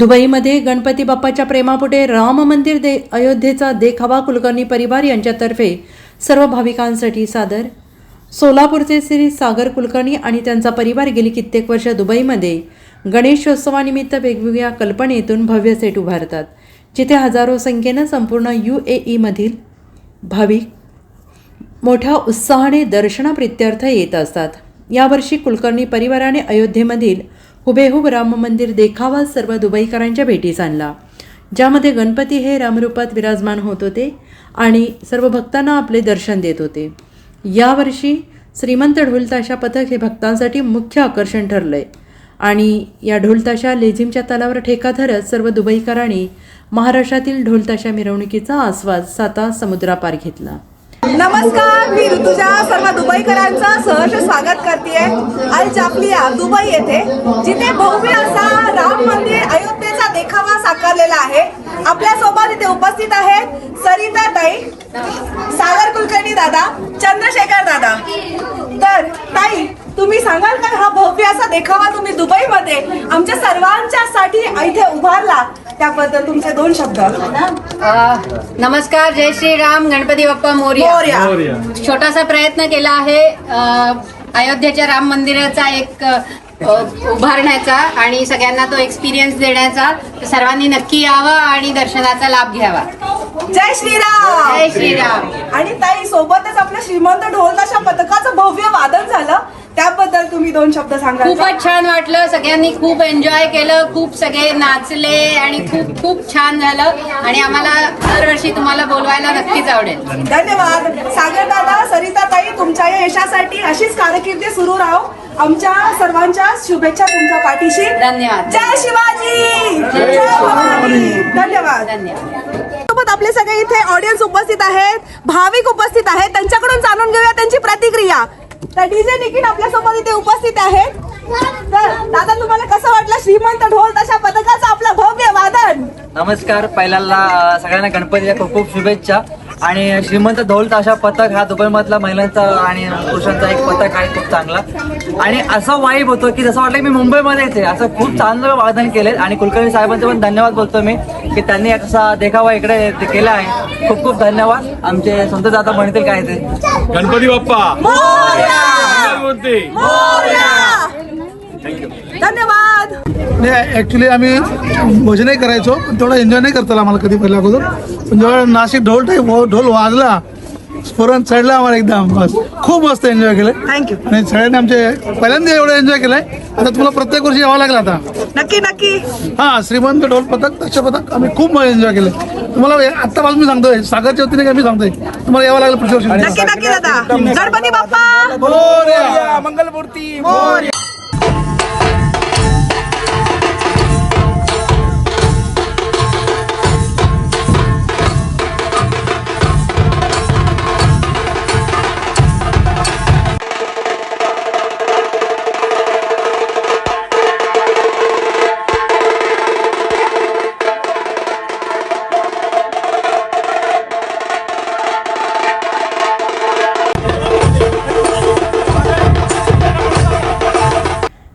दुबईमध्ये गणपती बाप्पाच्या प्रेमापुढे राम मंदिर दे अयोध्येचा देखावा कुलकर्णी परिवार यांच्यातर्फे सर्व भाविकांसाठी सादर. सोलापूरचे श्री सागर कुलकर्णी आणि त्यांचा परिवार गेली कित्येक वर्ष दुबईमध्ये गणेशोत्सवानिमित्त वेगवेगळ्या कल्पनेतून भव्य सेट उभारतात जिथे हजारो संख्येनं संपूर्ण यू ए ईमधील भाविक मोठ्या उत्साहाने दर्शनाप्रित्यर्थ येत असतात. यावर्षी कुलकर्णी परिवाराने अयोध्येमधील हुबेहूब राम मंदिर देखावा सर्व दुबईकरांच्या भेटीस आणला. ज्यामध्ये गणपती हे रामरूपात विराजमान होत होते आणि सर्व भक्तांना आपले दर्शन देत होते. यावर्षी श्रीमंत ढोलताशा पथक हे भक्तांसाठी मुख्य आकर्षण ठरलंय. आणि या ढोलताशा लेझिमच्या तालावर ठेका धरत सर्व दुबईकरांनी महाराष्ट्रातील ढोलताशा मिरवणुकीचा आस्वाद साता समुद्रापार घेतला. नमस्कार मी ऋतुजा सर्व दुबईकरांचं सहर्ष स्वागत करते अल जाफलिया दुबई येथे जिथे भव्य असा राम मंदिर अयोध्येचा देखावा साकारलेला आहे. आपल्यासोबत इथे उपस्थित आहेत सरिता ताई सागर कुलकर्णी दादा चंद्रशेखर दादा. तर ताई तुम्ही सांगाल का हा भव्य असा देखावा तुम्ही दुबईमध्ये आमच्या सर्वांच्यासाठी इथे उभारला? त्याबद्दल तुमचे दोन शब्द. नमस्कार जय श्रीराम गणपती बाप्पा मोरया. मोरया. छोटासा प्रयत्न केला आहे अ, अयोध्येच्या राम मंदिराचा एक अ, उभारण्याचा आणि सगळ्यांना तो एक्सपिरियन्स देण्याचा. सर्वांनी नक्की यावं आणि दर्शनाचा लाभ घ्यावा. जय श्रीराम. जय श्रीराम. आणि ताई सोबतच आपल्या श्रीमंत ढोलताशा पथकाचं भव्य वादन झालं त्याबद्दल तुम्ही दोन शब्द सांगा खूपच छान वाटलं. सगळ्यांनी खूप एन्जॉय केलं. खूप सगळे नाचले आणि खूप खूप छान झालं. आणि आम्हाला दरवर्षी तुम्हाला बोलवायला नक्कीच आवडेल. धन्यवाद. सागर दादा सरिता ताई तुमच्या या यशासाठी अशीच कारकिर्दी सुरू राहो. आमच्या सर्वांच्या शुभेच्छा तुमच्या पाठीशी. धन्यवाद. जय शिवाजी! जय भवानी. धन्यवाद. धन्यवाद. सोबत आपले सगळे इथे ऑडियन्स उपस्थित आहेत. भाविक उपस्थित आहेत. त्यांच्याकडून तर डीजे निकीन आपल्यासोबत इथे उपस्थित आहेत. तर दादा तुम्हाला कसं वाटलं श्रीमंत ढोल तशा पथकाचं आपलं भव्य वादन? नमस्कार. पहिल्यांदा सगळ्यांना गणपतीच्या खूप खूप शुभेच्छा. आणि श्रीमंत धौल ताशा पथक हा दुबईमधला महिलांचा आणि पुरुषांचा एक पथक आहे खूप चांगला. आणि असं वाईब होतो की जसं वाटलं मी मुंबईमध्येच आहे असं खूप चांगलं वादन केले आणि कुलकर्णी साहेबांचे पण धन्यवाद बोलतो मी की त्यांनी असा देखावा इकडे ते केला आहे. खूप खूप धन्यवाद. आमचे संत दादा म्हणतील काय ते. गणपती बाप्पा. मंगलमूर्ती धन्यवाद. नाही ॲक्च्युली आम्ही भजनही करायचो पण तेवढा एन्जॉय नाही करता आला आम्हाला कधी पहिल्या अगोदर. पण जेव्हा नाशिक ढोल टाईप ढोल वाजला स्फुरण चढला आम्हाला एकदम बस. खूप मस्त एन्जॉय केलं थँक्यू आणि सगळ्यांनी आमचे पहिल्यांदा एवढं एन्जॉय केलंय. आता तुम्हाला प्रत्येक वर्षी यावं लागलं आता. नक्की नक्की. हा श्रीमंत ढोल पथक तसे पथक आम्ही खूप एन्जॉय केलं. तुम्हाला आत्तापासून मी सांगतोय सागरच्या वतीने काय मी सांगतोय. तुम्हाला यावं लागलं पुढच्या वर्षी. नक्की नक्की दादा. Ganpati Bappa.